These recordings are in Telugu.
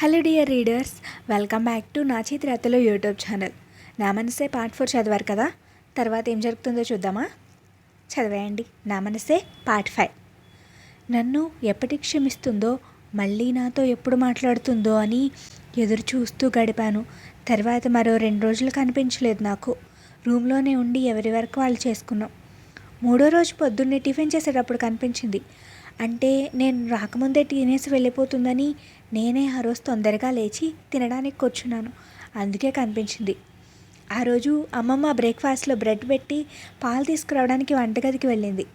Hello dear readers welcome back to నా చేతి రాతలో యూట్యూబ్ ఛానల్ నా మనసే పార్ట్ ఫోర్ చదివారు కదా? తర్వాత ఏం జరుగుతుందో చూద్దామా? చదివేయండి. నా మనసే పార్ట్ ఫైవ్ నన్ను ఎప్పటి క్షమిస్తుందో మళ్ళీ నాతో ఎప్పుడు మాట్లాడుతుందో అని ఎదురు చూస్తూ గడిపాను. తర్వాత మరో రెండు రోజులు కనిపించలేదు నాకు. రూమ్లోనే ఉండి ఎవరి వరకు వాళ్ళు చేసుకున్నాం. మూడో రోజు పొద్దున్నే టిఫిన్ చేసేటప్పుడు కనిపించింది. అంటే నేను రాకముందే తినేసి వెళ్ళిపోతుందని నేనే ఆ రోజు తొందరగా లేచి తినడానికి కూర్చున్నాను. అందుకే కనిపించింది. ఆ రోజు అమ్మమ్మ బ్రేక్ఫాస్ట్లో బ్రెడ్ పెట్టి పాలు తీసుకురావడానికి వంటగదికి వెళ్ళింది.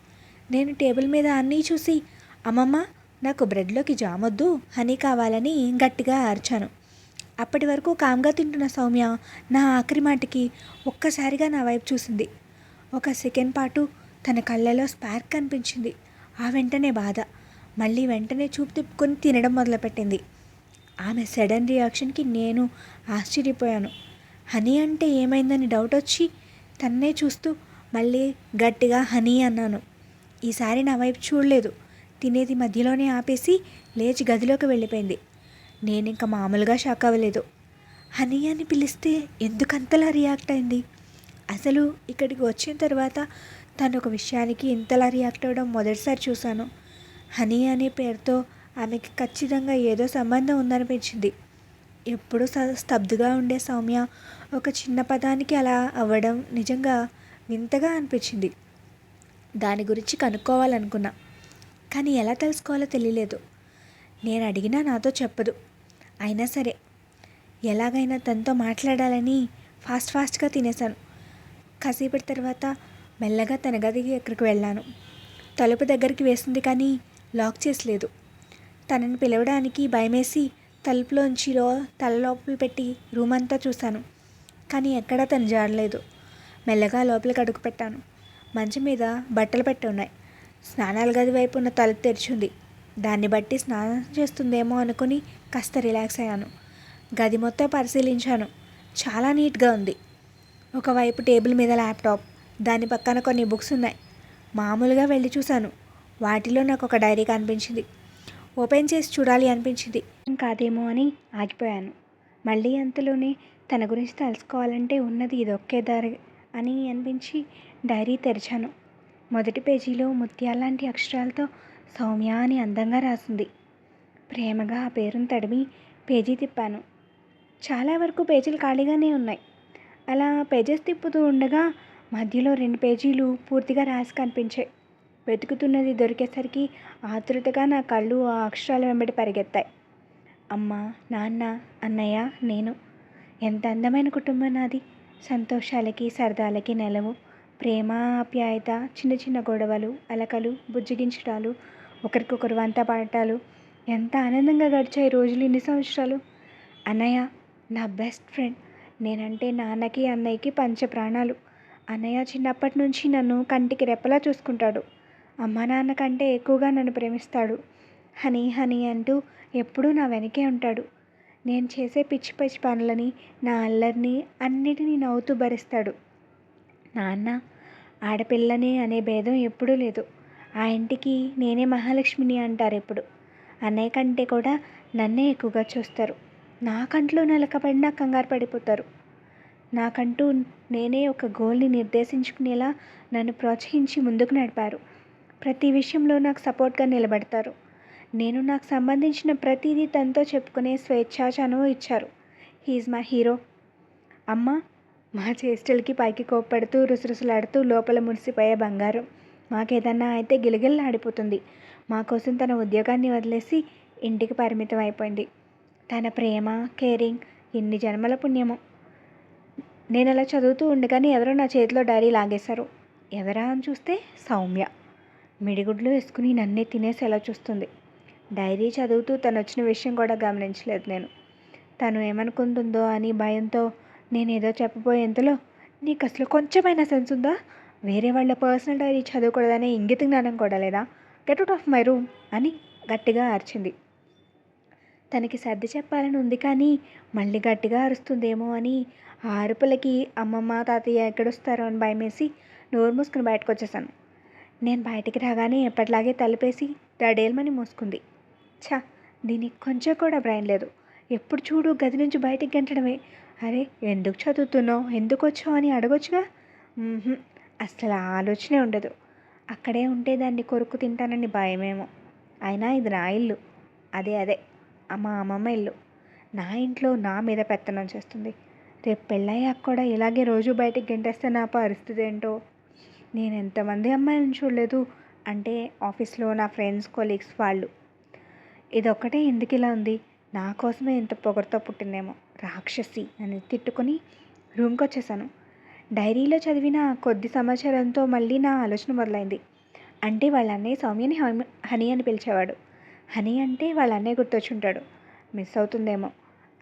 నేను టేబుల్ మీద అన్నీ చూసి అమ్మమ్మ నాకు బ్రెడ్లోకి జామొద్దు హనీ కావాలని గట్టిగా అరిచాను. అప్పటి వరకు కామ్గా తింటున్న సౌమ్య నా ఆఖరి మాటకి ఒక్కసారిగా నా వైపు చూసింది. ఒక సెకండ్ పాటు తన కళ్ళలో స్పార్క్ కనిపించింది. ఆ వెంటనే బాధ. మళ్ళీ వెంటనే చూపు తిప్పుకొని తినడం మొదలుపెట్టింది. ఆమె సడన్ రియాక్షన్కి నేను ఆశ్చర్యపోయాను. హనీ అంటే ఏమైందని డౌట్ వచ్చి తన్నే చూస్తూ మళ్ళీ గట్టిగా హనీ అన్నాను. ఈసారి నా వైపు చూడలేదు. తినేది మధ్యలోనే ఆపేసి లేచి గదిలోకి వెళ్ళిపోయింది. నేను ఇంకా మామూలుగా షాక్ అవ్వలేదు. హనీ అని పిలిస్తే ఎందుకంతలా రియాక్ట్ అయింది? అసలు ఇక్కడికి వచ్చిన తర్వాత తను ఒక విషయానికి ఇంతలా రియాక్ట్ అవ్వడం మొదటిసారి చూశాను. హనీ అనే పేరుతో ఆమెకి ఖచ్చితంగా ఏదో సంబంధం ఉందనిపించింది. ఎప్పుడు స్తబ్దుగా ఉండే సౌమ్య ఒక చిన్న పదానికి అలా అవ్వడం నిజంగా వింతగా అనిపించింది. దాని గురించి కనుక్కోవాలనుకున్నా కానీ ఎలా తెలుసుకోవాలో తెలియలేదు. నేను అడిగినా నాతో చెప్పదు. అయినా సరే ఎలాగైనా తనతో మాట్లాడాలని ఫాస్ట్ ఫాస్ట్గా తినేశాను. కాసేపటి తర్వాత మెల్లగా తన గదికి ఎక్కడికి వెళ్ళాను. తలుపు దగ్గరికి వేసింది కానీ లాక్ చేసలేదు తనని పిలవడానికి భయమేసి తలుపులోంచిలో తల లోపల పెట్టి రూమ్ అంతా చూశాను. కానీ ఎక్కడా తను జాడలేదు మెల్లగా లోపలికి అడుగు పెట్టాను. మంచం మీద బట్టలు పెట్టి ఉన్నాయి స్నానాల గది వైపు ఉన్న తలుపు తెరిచింది. దాన్ని బట్టి స్నానం చేస్తుందేమో అనుకుని కాస్త రిలాక్స్ అయ్యాను. గది మొత్తం పరిశీలించాను. చాలా నీట్గా ఉంది. ఒకవైపు టేబుల్ మీద ల్యాప్టాప్. దాని పక్కన కొన్ని బుక్స్ ఉన్నాయి. మామూలుగా వెళ్ళి చూశాను. వాటిలో నాకు ఒక డైరీ కనిపించింది. ఓపెన్ చేసి చూడాలి అనిపించింది. కాదేమో అని ఆగిపోయాను. మళ్ళీ అంతలోనే తన గురించి తెలుసుకోవాలంటే ఉన్నది ఇదొక్కే దారి అని అనిపించి డైరీ తెరిచాను. మొదటి పేజీలో ముత్యాలాంటి అక్షరాలతో సౌమ్య అని అందంగా రాసింది. ప్రేమగా ఆ పేరును తడిమి పేజీ తిప్పాను. చాలా వరకు పేజీలు ఖాళీగానే ఉన్నాయి. అలా పేజెస్ తిప్పుతూ ఉండగా మధ్యలో రెండు పేజీలు పూర్తిగా రాసి కనిపించాయి. వెతుకుతున్నది దొరికేసరికి ఆతృతగా నా కళ్ళు ఆ అక్షరాల వెంబడి పరిగెత్తాయి. అమ్మ నాన్న అన్నయ్య నేను. ఎంత అందమైన కుటుంబం నాది. సంతోషాలకి సరదాలకి నెలవు. ప్రేమ ఆప్యాయత చిన్న చిన్న గొడవలు అలకలు బుజ్జగించడాలు ఒకరికొకరు వంత పాడటాలు ఎంత ఆనందంగా గడిచాయి రోజులు ఇన్ని సంవత్సరాలు. అన్నయ్య నా బెస్ట్ ఫ్రెండ్. నేనంటే నాన్నకి అన్నయ్యకి పంచ ప్రాణాలు అన్నయ్య చిన్నప్పటి నుంచి నన్ను కంటికి రెప్పలా చూసుకుంటాడు. అమ్మా నాన్న కంటే ఎక్కువగా నన్ను ప్రేమిస్తాడు. హనీ హనీ అంటూ ఎప్పుడూ నా వెనకే ఉంటాడు. నేను చేసే పిచ్చి పిచ్చి పనులని నా అల్లరిని అన్నిటినీ నవ్వుతూ భరిస్తాడు. నాన్న ఆడపిల్లని అనే భేదం ఎప్పుడూ లేదు. ఆ ఇంటికి నేనే మహాలక్ష్మిని అంటారు ఎప్పుడు. అన్నయ్య కంటే కూడా నన్నే ఎక్కువగా చూస్తారు. నా కంట్లో నలకబడినా కంగారు పడిపోతారు. నాకంటూ నేనే ఒక గోల్ని నిర్దేశించుకునేలా నన్ను ప్రోత్సహించి ముందుకు నడిపారు. ప్రతి విషయంలో నాకు సపోర్ట్గా నిలబడతారు. నేను నాకు సంబంధించిన ప్రతిదీ తనతో చెప్పుకునే స్వేచ్ఛాచనవు ఇచ్చారు హీఈస్ మై హీరో. అమ్మ మా చేష్టలకి పైకి కోప్పడుతూ రుసరుసలాడుతూ లోపల మురిసిపోయే బంగారం. మాకేదన్నా అయితే గిలగిల్లాడిపోతుంది. మా కోసం తన ఉద్యోగాన్ని వదిలేసి ఇంటికి పరిమితం అయిపోయింది. తన ప్రేమ కేరింగ్ ఎన్ని జన్మల పుణ్యమో. నేను అలా చదువుతూ ఉండగానే ఎవరో నా చేతిలో డైరీ లాగేశారు. ఎవరా అని చూస్తే సౌమ్య. మిడిగుడ్లు వేసుకుని నన్నే తినేసి ఎలా చూస్తుంది. డైరీ చదువుతూ తను వచ్చిన విషయం కూడా గమనించలేదు నేను. తను ఏమనుకుంటుందో అని భయంతో నేను ఏదో చెప్పబోయేంతలో నీకు అసలు కొంచెమైనా సెన్స్ ఉందా వేరే వాళ్ళ పర్సనల్ డైరీ చదవకూడదనే ఇంగిత జ్ఞానం కూడా లేదా? Get out of my room అని గట్టిగా అరిచింది. తనకి సర్ది చెప్పాలని ఉంది కానీ మళ్ళీ గట్టిగా అరుస్తుందేమో అని ఆ అరుపులకి అమ్మమ్మ తాతయ్య ఎక్కడొస్తారో అని భయమేసి నోరు మూసుకుని బయటకు వచ్చేసాను నేను బయటికి రాగానే ఎప్పటిలాగే తలపేసి దడేల్మని మూసుకుంది. ఛా! దీనికి కొంచెం కూడా బ్రెయిన్ లేదు. ఎప్పుడు చూడు గది నుంచి బయటికి గంటడమే. అరే ఎందుకు చదువుతున్నావు? ఎందుకు వచ్చావు అని అడగొచ్చుగా? అసలు ఆలోచనే ఉండదు. అక్కడే ఉంటే దాన్ని కొరుకు తింటానని భయమేమో. అయినా ఇది నా ఇల్లు. అదే అదే మా అమ్మమ్మ ఇల్లు. నా ఇంట్లో నా మీద పెత్తనం చేస్తుంది. రేపు పెళ్ళయ్యాక కూడా ఇలాగే రోజు బయటికి గెంటేస్తే నా పరిస్థితి ఏంటో? నేను ఎంతమంది అమ్మాయిలను చూడలేదు అంటే ఆఫీస్లో నా ఫ్రెండ్స్ కొలీగ్స్ వాళ్ళు. ఇదొక్కటే ఎందుకు ఇలా ఉంది? నా కోసమే ఇంత పొగరుతో పుట్టిందేమో. రాక్షసి అని తిట్టుకొని రూమ్కి వచ్చేసాను డైరీలో చదివిన కొద్ది సమాచారంతో మళ్ళీ నా ఆలోచన మొదలైంది. అంటే వాళ్ళ అన్నయ్య సౌమ్యని హనీ అని పిలిచేవాడు. హనీ అంటే వాళ్ళ అన్నయ్య గుర్తొచ్చుంటాడు. మిస్ అవుతుందేమో.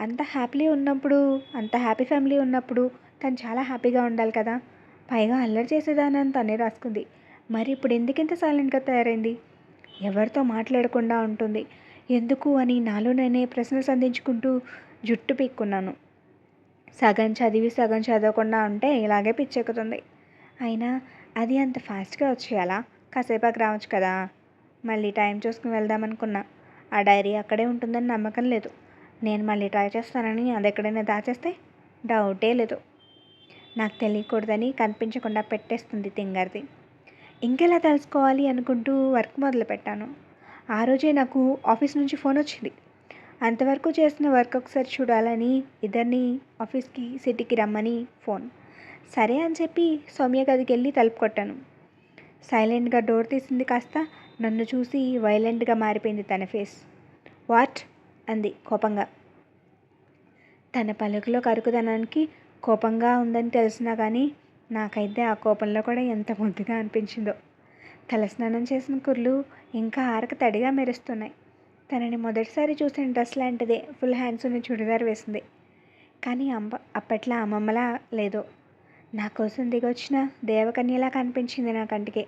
అంత హ్యాపీలీ ఉన్నప్పుడు అంత హ్యాపీ ఫ్యామిలీ ఉన్నప్పుడు తను చాలా హ్యాపీగా ఉండాలి కదా? పైగా అల్లరి చేసేదానని తనే రాసుకుంది. మరి ఇప్పుడు ఎందుకు ఇంత సైలెంట్గా తయారైంది? ఎవరితో మాట్లాడకుండా ఉంటుంది. ఎందుకు అని నాలో నేనే ప్రశ్న సంధించుకుంటూ జుట్టు పీక్కున్నాను. సగం చదివి సగం చదవకుండా ఉంటే ఇలాగే పిచ్చెక్కుతుంది. అయినా అది అంత ఫాస్ట్గా వచ్చేయాలా? కాసేపాకి రావచ్చు కదా? మళ్ళీ టైం చూసుకుని వెళ్దామనుకున్నా. ఆ డైరీ అక్కడే ఉంటుందని నమ్మకం లేదు. నేను మళ్ళీ ట్రై చేస్తానని అది ఎక్కడైనా దాచేస్తే డౌటే లేదు. నాకు తెలియకూడదని కనిపించకుండా పెట్టేస్తుంది తింగర్ది. ఇంకెలా తెలుసుకోవాలి అనుకుంటూ వర్క్ మొదలుపెట్టాను. ఆ రోజే నాకు ఆఫీస్ నుంచి ఫోన్ వచ్చింది. అంతవరకు చేసిన వర్క్ ఒకసారి చూడాలని ఇద్దరిని ఆఫీస్కి సిటీకి రమ్మని ఫోన్. సరే అని చెప్పి సౌమ్య గదికి వెళ్ళి తలుపు కొట్టాను. సైలెంట్గా డోర్ తీసింది కాస్త నన్ను చూసి వైలెంట్గా మారిపోయింది తన ఫేస్. వాట్? అంది కోపంగా. తన పలుకులో కరుకుదనానికి కోపంగా ఉందని తెలిసినా కానీ నాకైతే ఆ కోపంలో కూడా ఎంత ముద్దుగా అనిపించిందో. తలస్నానం చేసిన కుర్లు ఇంకా ఆరక తడిగా మెరుస్తున్నాయి. తనని మొదటిసారి చూసిన డ్రెస్ లాంటిదే ఫుల్ హ్యాండ్స్ ఉన్న చుడిదార్ వేసింది. కానీ అమ్మ అప్పట్లో అమ్మమ్మలా లేదో. నా కోసం దిగొచ్చిన దేవకన్యలా కనిపించింది నా కంటికి.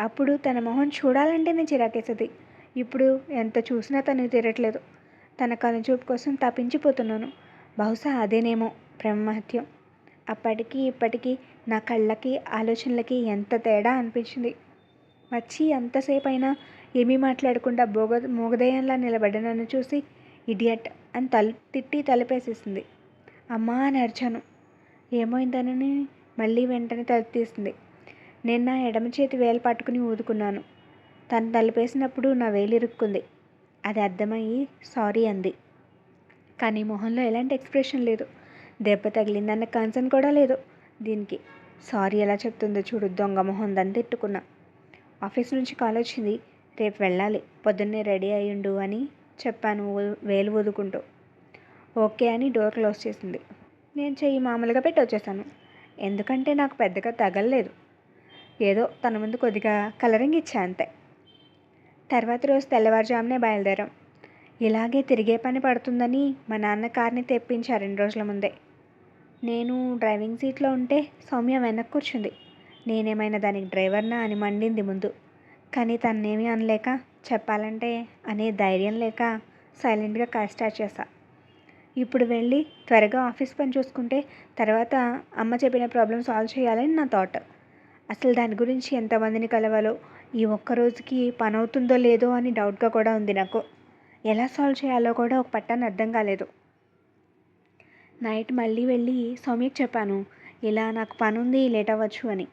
అప్పుడు తన మొహం చూడాలంటే నేను చిరాకేసేది. ఇప్పుడు ఎంత చూసినా తను తిరగట్లేదు. తన కనుచూపు కోసం తప్పించిపోతున్నాను. బహుశా అదేనేమో. బ్రహ్మహత్యం. అప్పటికి ఇప్పటికీ నా కళ్ళకి ఆలోచనలకి ఎంత తేడా అనిపించింది. వచ్చి ఎంతసేపు అయినా ఏమీ మాట్లాడకుండా బోగ మూగదయంలా నిలబడ్డ నన్ను చూసి ఇడియట్ అని తలు తిట్టి తలపేసేసింది. అమ్మా అని అరిచాను. ఏమైందనని మళ్ళీ వెంటనే తలుపు తీసింది. నేను నా ఎడమ చేతి వేలు పట్టుకుని ఊదుకున్నాను. తను తలుపేసినప్పుడు నా వేలు ఇరుక్కుంది. అది అర్థమయ్యి సారీ అంది. కానీ మొహంలో ఎలాంటి ఎక్స్ప్రెషన్ లేదు. దెబ్బ తగిలిందన్న కన్సర్న్ కూడా లేదు. దీనికి సారీ ఎలా చెప్తుందో చూడు దొంగ మొహం దాన్ని తిట్టుకున్నా. ఆఫీస్ నుంచి కాల్ వచ్చింది. రేపు వెళ్ళాలి. పొద్దున్నే రెడీ అయ్యుండు అని చెప్పాను వేలు వదుకుంటూ ఓకే అని డోర్ క్లోజ్ చేసింది. నేను చెయ్యి మామూలుగా పెట్టి వచ్చేసాను. ఎందుకంటే నాకు పెద్దగా తగలలేదు. ఏదో తన ముందు కొద్దిగా కలరింగ్ ఇచ్చా అంతే. తర్వాత రోజు తెల్లవారుజామునే బయలుదేరాం. ఇలాగే తిరిగే పని పడుతుందని మా నాన్న కార్ని తెప్పించారు రెండు రోజుల ముందే. నేను డ్రైవింగ్ సీట్లో ఉంటే సౌమ్య వెనక్కి కూర్చుంది. నేనేమైనా దానికి డ్రైవర్నా అని మండింది ముందు. కానీ తన్నేమీ అనలేక చెప్పాలంటే అనే ధైర్యం లేక సైలెంట్గా కాల్ స్టార్ట్ చేశా. ఇప్పుడు వెళ్ళి త్వరగా ఆఫీస్ పని చూసుకుంటే తర్వాత అమ్మ చెప్పిన ప్రాబ్లం సాల్వ్ చేయాలని నా థాట్ అసలు దాని గురించి ఎంతమందిని కలవాలో ఈ ఒక్క రోజుకి పని అవుతుందో లేదో అని డౌట్గా కూడా ఉంది నాకు. ఎలా సాల్వ్ చేయాలో కూడా ఒక పట్టాన్ని అర్థం కాలేదు. నైట్ మళ్ళీ వెళ్ళి సౌమ్యకి చెప్పాను ఇలా నాకు పని ఉంది లేట్ అవ్వచ్చు అని.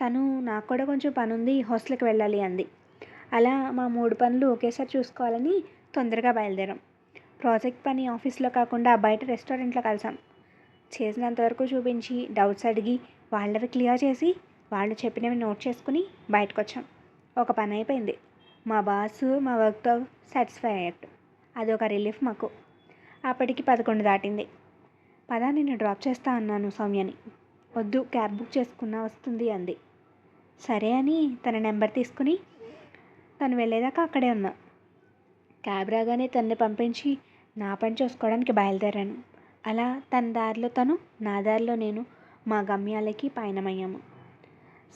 తను నాకు కూడా కొంచెం పని ఉంది హాస్టల్కి వెళ్ళాలి అంది. అలా మా మూడు పనులు ఒకేసారి చూసుకోవాలని తొందరగా బయలుదేరాం. ప్రాజెక్ట్ పని ఆఫీస్లో కాకుండా బయట రెస్టారెంట్లో కలిసాం. చేసినంతవరకు చూపించి డౌట్స్ అడిగి వాళ్ళవి క్లియర్ చేసి వాళ్ళు చెప్పినవి నోట్ చేసుకుని బయటకు వచ్చాం ఒక పని అయిపోయింది. మా బాస్ మా వర్క్తో సాటిస్ఫై అయ్యాడు. అది ఒక రిలీఫ్ మాకు. అప్పటికి పదకొండు దాటింది. పద నిన్ను డ్రాప్ చేస్తా అన్నాను సౌమ్యని. వద్దు క్యాబ్ బుక్ చేసుకున్నా వస్తుంది అంది. సరే అని తన నెంబర్ తీసుకుని తను వెళ్ళేదాకా అక్కడే ఉన్నా. క్యాబ్ రాగానే తన్ని పంపించి నా పని చూసుకోవడానికి బయలుదేరాను. అలా తన దారిలో తను నా దారిలో నేను మా గమ్యాలకి పయనమయ్యాము.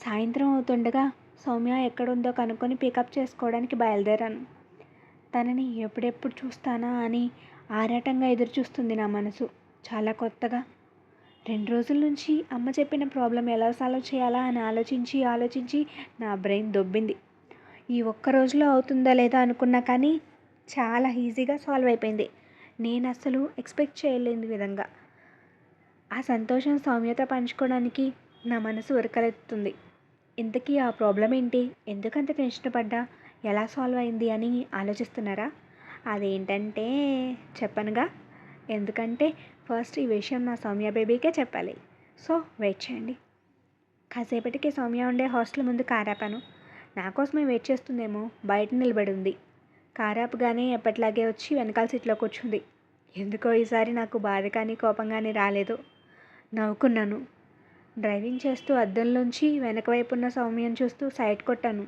సాయంత్రం అవుతుండగా సౌమ్య ఎక్కడుందో కనుక్కొని పికప్ చేసుకోవడానికి బయలుదేరాను. తనని ఎప్పుడెప్పుడు చూస్తానా అని ఆరాటంగా ఎదురు చూస్తుంది నా మనసు. చాలా కొత్తగా. రెండు రోజుల నుంచి అమ్మ చెప్పిన ప్రాబ్లం ఎలా సాల్వ్ చేయాలా అని ఆలోచించి ఆలోచించి నా బ్రెయిన్ దొబ్బింది. ఈ ఒక్క రోజులో అవుతుందా లేదా అనుకున్నా కానీ చాలా ఈజీగా సాల్వ్ అయిపోయింది. నేను అసలు ఎక్స్పెక్ట్ చేయలేని విధంగా. ఆ సంతోషం సౌమ్యత పంచుకోవడానికి నా మనసు ఉరకలెత్తుంది. ఇంతకీ ఆ ప్రాబ్లం ఏంటి? ఎందుకంత టెన్షన్ పడ్డా? ఎలా సాల్వ్ అయింది అని ఆలోచిస్తున్నారా? అదేంటంటే చెప్పనుగా ఎందుకంటే ఫస్ట్ ఈ విషయం నా సౌమ్య బేబీకే చెప్పాలి. సో వెయిట్ చేయండి. కాసేపటికి సౌమ్య ఉండే హాస్టల్ ముందు కారాపాను నా కోసమే వెయిట్ చేస్తుందేమో బయట నిలబడి ఉంది కారాపుగానే ఎప్పటిలాగే వచ్చి వెనకాల సీట్లో కూర్చుంది. ఎందుకో ఈసారి నాకు బాధ కానీ కోపం కానీ రాలేదు. నవ్వుకున్నాను. డ్రైవింగ్ చేస్తూ అద్దంలోంచి వెనక వైపు ఉన్న సౌమ్యం చూస్తూ సైడ్ కొట్టాను.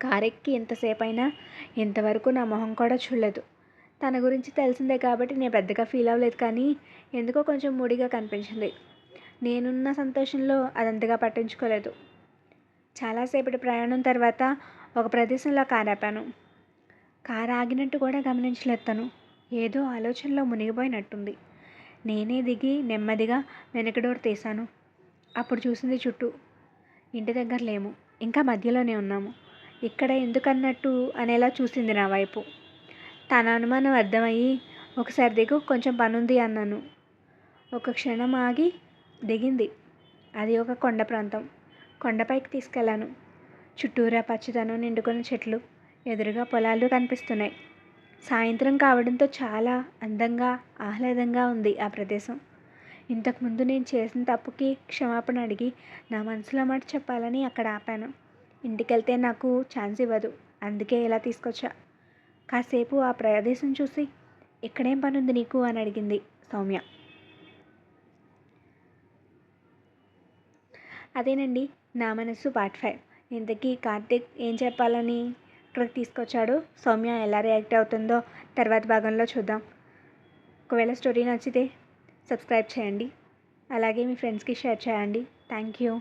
కారెక్కి ఎంతసేపు అయినా ఇంతవరకు నా మొహం కూడా చూడలేదు. తన గురించి తెలిసిందే కాబట్టి నేను పెద్దగా ఫీల్ అవ్వలేదు కానీ ఎందుకో కొంచెం మూడిగా కనిపించింది. నేనున్న సంతోషంలో అదంతగా పట్టించుకోలేదు. చాలాసేపటి ప్రయాణం తర్వాత ఒక ప్రదేశంలో కారు ఆపాను. కారు ఆగినట్టు కూడా గమనించలేదు తను. ఏదో ఆలోచనలో మునిగిపోయినట్టుంది. నేనే దిగి నెమ్మదిగా వెనక డోర్ తీశాను. అప్పుడు చూసింది చుట్టూ. ఇంటి దగ్గర లేము. ఇంకా మధ్యలోనే ఉన్నాము. ఇక్కడ ఎందుకన్నట్టు అనేలా చూసింది నా వైపు. తన అనుమానం అర్థమయ్యి ఒకసారి దిగు కొంచెం పనుంది అన్నాను. ఒక క్షణం ఆగి దిగింది. అది ఒక కొండ ప్రాంతం. కొండపైకి తీసుకెళ్ళాను. చుట్టూరా పచ్చదనం నిండుకున్న చెట్లు ఎదురుగా పొలాలు కనిపిస్తున్నాయి. సాయంత్రం కావడంతో చాలా అందంగా ఆహ్లాదంగా ఉంది ఆ ప్రదేశం. ఇంతకుముందు నేను చేసిన తప్పుకి క్షమాపణ అడిగి నా మనసులో మాట చెప్పాలని అక్కడ ఆపాను. ఇంటికెళ్తే నాకు ఛాన్స్ ఇవ్వదు. అందుకే ఇలా తీసుకొచ్చా. కాసేపు ఆ ప్రదేశం చూసి ఇక్కడేం పని ఉంది నీకు? అని అడిగింది సౌమ్య. అదేనండి నా మనసు పార్ట్ ఫైవ్. ఇంతకీ కార్తీక్ ఏం చెప్పాలని ఇక్కడికి తీసుకొచ్చాడు? సౌమ్య ఎలా రియాక్ట్ అవుతుందో తర్వాత భాగంలో చూద్దాం. ఒకవేళ స్టోరీ నచ్చితే సబ్స్క్రైబ్ చేయండి. అలాగే మీ ఫ్రెండ్స్కి షేర్ చేయండి. Thank you.